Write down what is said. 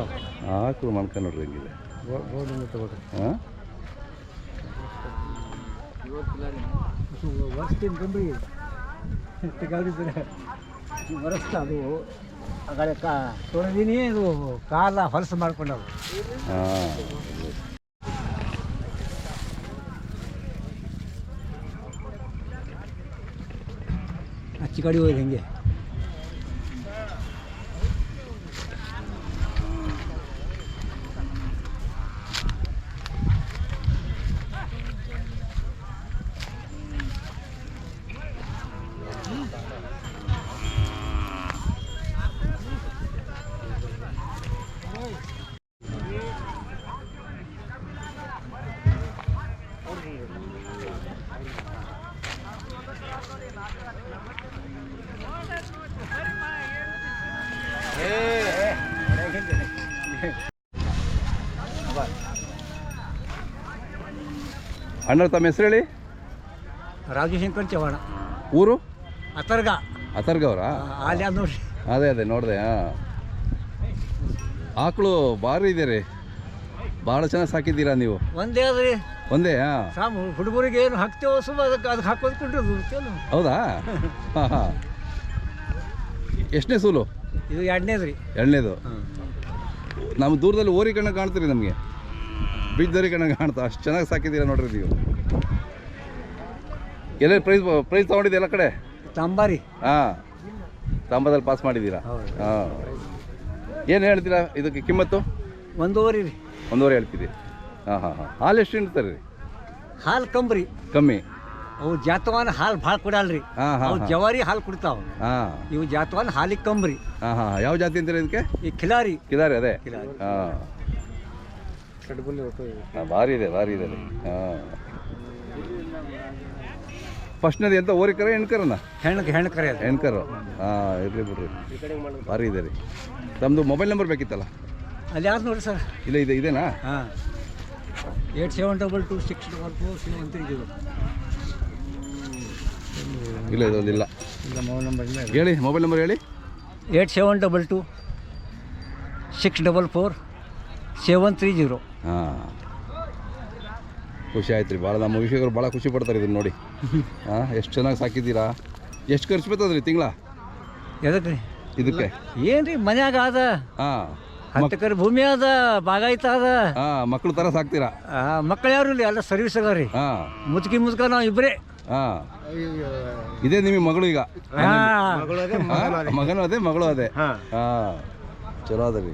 ಮಕ್ಕಳು ಮಾಡ್ಕೊಂಡು ನೋಡ್ರಿ ಹೆಂಗಿದೆ? ಹಾಂ ವರ್ಷದಿಂದ ಅದು. ಕಾ ತೊಳೆದಿನಿ ಇದು ಕಾಲ ಹೊಲಸು ಮಾಡ್ಕೊಂಡವು. ಹಾಂ. ಅಚ್ಚಿ ಕಡೆ ಹೋಯ್ತು ಹಿಂಗೆ? ಅಣ್ಣ ತಮ್ಮ ಹೆಸರು ಹೇಳಿ? ರಾಜಶಂಕರ್ ಚವಾಣ ಊರು? ಅತರ್ಗ ಅಥರ್ಗವ್ರಾ ಅವರಾ? ಅದು ಅದೇ ಅದೇ ನೋಡಿದೆ ಹಾಂ. ಆಕಳು ಭಾರಿ ಇದೆ ರೀ ಭಾಳ ಚೆನ್ನಾಗಿ ಸಾಕಿದ್ದೀರಾ ನೀವು? ಒಂದೇ ಅದ್ರಿ ಒಂದೇ ಹಾಂ. ಸಾಮ್ ಹುಡುಗರಿಗೆ ಏನು ಹಾಕ್ತೇವೋ ಸುಮ್ಮ ಅದಕ್ಕೆ ಅದಕ್ಕೆ ಹಾಕೋದು ಹೌದಾ? ಹಾಂ ಹಾಂ. ಎಷ್ಟನೇ ಸೂಲು? ಇದು ಎರಡನೇದು. ರೀ ಎರಡನೇದು ನಮ್ಮ ದೂರದಲ್ಲಿ ಓರಿ ಕಣ್ಣ ಕಾಣ್ತೀರಿ ನಮಗೆ. ಬೀಜದರಿ ಕಣ್ಣ ಕಾಣ್ತಾ ಅಷ್ಟು ಚೆನ್ನಾಗಿ ಸಾಕಿದ್ದೀರಾ ನೋಡ್ರಿ ನೀವು. ಎಲ್ಲ ಪ್ರೈಸ್ ಪ್ರೈಸ್ ತೊಗೊಂಡಿದ್ದೆ ಎಲ್ಲ ಕಡೆ? ತಂಬಾರಿ. ಹಾಂ. ತಾಂಬಾದಲ್ಲಿ ಪಾಸ್ ಮಾಡಿದ್ದೀರಾ. ಹಾಂ. ಏನು ಹೇಳ್ತೀರಾ ಇದಕ್ಕೆ ಕಿಮ್ಮತ್ತು? ಒಂದೂವರೆ ರೀ. ಒಂದೂವರೆ ಹೇಳ್ತೀರಿ ಹಾಂ ಹಾಂ ಹಾಂ. ಹಾಲು ಎಷ್ಟು ಹಿಂಡ್ತಾರೆ ರೀ? ಹಾಲು ಕಂಬ್ರಿ ಕಮ್ಮಿ. ಅವು ಜಾತವಾನ ಹಾಲು ಭಾಳ ಕೊಡಲ್ರಿ ಹಾಂ ಹಾಂ ಅವು ಜವಾರಿ ಹಾಲು ಕುಡ್ತಾವ. ಹಾಂ. ಇವು ಜಾತವಾನ ಹಾಲಿಗೆ ಕಂಬ್ರಿ ಹಾಂ ಹಾಂ ಯಾವ ಜಾತಿ ಅಂತೀರಿ ಇದಕ್ಕೆ? ಈ ಖಿಲಾರಿ ಕಿದಾರಿ ಅದೇ? ಕಿಲಾರಿ. ಹಾಂ. ಭಾರಿ ಇದೆ ಭಾರಿ ಇದೆ ರೀ ಹಾಂ. ಫಸ್ಟ್ನದು ಎಂತ ಓರಿಕರ ಹೆಣ್ಕರನ ಹೆಣ್ಣು ಹೆಣ್ಣು ಕರೆ ಅದು. ಹೆಣ್ಕರು ಹಾಂ ಇರಲಿ ಬಿಡ್ರಿ. ಭಾರಿ ಇದೆ ರೀ. ತಮ್ಮದು ಮೊಬೈಲ್ ನಂಬರ್ ಬೇಕಿತ್ತಲ್ಲ? ಅಲ್ಲಿ ಯಾರು ನೋಡಿ ಸರ್? ಇಲ್ಲ ಇದೆ ಇದೇನಾ? ಹಾಂ. Eight seven double two six double four seven three zero. ಇಲ್ಲ ಇದೊಂದು ಇಲ್ಲ ಮೊಬೈಲ್ ನಂಬರ್ ಇಲ್ಲ ಹೇಳಿ ಮೊಬೈಲ್ ನಂಬರ್ ಹೇಳಿ. Eight seven double two six double four seven three zero. ಹಾಂ. ಖುಷಿ ಆಯ್ತು ರೀ ಭಾಳ ನಮ್ಮ ವಿಷಯಗಳು ಭಾಳ ಖುಷಿ ಪಡ್ತಾರೆ ಇದನ್ನು ನೋಡಿ. ಹಾಂ ಎಷ್ಟು ಚೆನ್ನಾಗಿ ಸಾಕಿದ್ದೀರಾ? ಎಷ್ಟು ಖರ್ಚು ಬರ್ತದ್ರಿ ತಿಂಗಳ? ಎದಕ್ಕೆ ರೀ? ಇದಕ್ಕೆ? ಏನು ರೀ ಮನ್ಯಾಗ ಅದ ಹಾಂ. ಹತ್ತು ಎಕರೆ ಭೂಮಿ ಅದ ಬಾಗಾಯ್ತ ಅದ ಹಾ ಮಕ್ಕಳು ತರ ಸಾಕ್ತೀರಾ? ಮಕ್ಕಳು ಯಾರು ಇಲ್ಲ ಎಲ್ಲ ಸರ್ವಿಸ್ ಅದ ರೀ ಹಾಂ. ಮುದುಕಿ ಮುದುಕ ನಾವು ಇಬ್ಬರೇ ಹಾ. ಇದೇ ನಿಮಗೆ ಮಗಳು ಈಗ? ಮಗನೂ ಅದೇ ಮಗಳು ಅದೇ. ಹಾಂ. ಹಾಂ. ಚಲೋ ಅದ ರೀ.